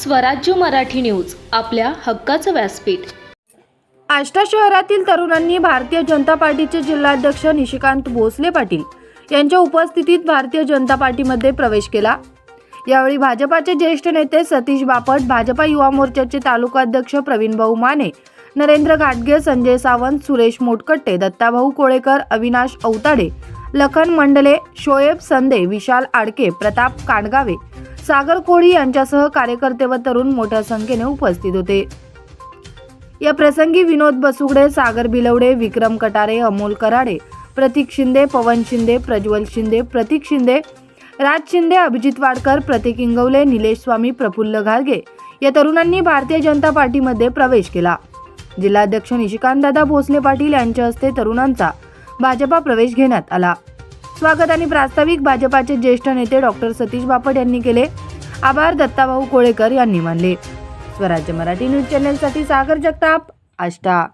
स्वराज्य मराठी न्यूज आपल्या हक्काचं व्यासपीठ. आष्टा शहरातील तरुणांनी भारतीय जनता पार्टीचे जिल्हाध्यक्ष निशिकांत भोसले पाटील यांच्या उपस्थितीत भारतीय जनता पार्टीमध्ये प्रवेश केला. यावेळी भाजपाचे ज्येष्ठ नेते सतीश बापट भाजपा युवा मोर्चाचे तालुकाध्यक्ष प्रवीण भाऊ माने नरेंद्र घाटगे संजय सावंत सुरेश मोटकट्टे दत्ताभाऊ कोळेकर अविनाश औताडे लखन मंडले शोएब संदे विशाल आडके प्रताप कांडगावे सागर कोळी यांच्यासह कार्यकर्ते व तरुण मोठ्या संख्येने उपस्थित होते. या प्रसंगी विनोद बसुगडे सागर बिलवडे विक्रम कटारे अमोल कराडे प्रतीक शिंदे पवन शिंदे प्रज्वल शिंदे प्रतीक शिंदे राज शिंदे अभिजित वाडकर प्रतीक इंगवले निलेश स्वामी प्रफुल्ल घारगे या तरुणांनी भारतीय जनता पार्टीमध्ये प्रवेश केला. जिल्हाध्यक्ष निशिकांतदादा भोसले पाटील यांच्या हस्ते तरुणांचा भाजपा प्रवेश घेण्यात आला. स्वागत आणि प्रास्ताविक भाजपाचे ज्येष्ठ नेते डॉक्टर सतीश बापट यांनी केले. आभार दत्ताभाऊ कोळेकर यांनी मानले. स्वराज्य मराठी न्यूज चॅनलसाठी सागर जगताप आष्टा.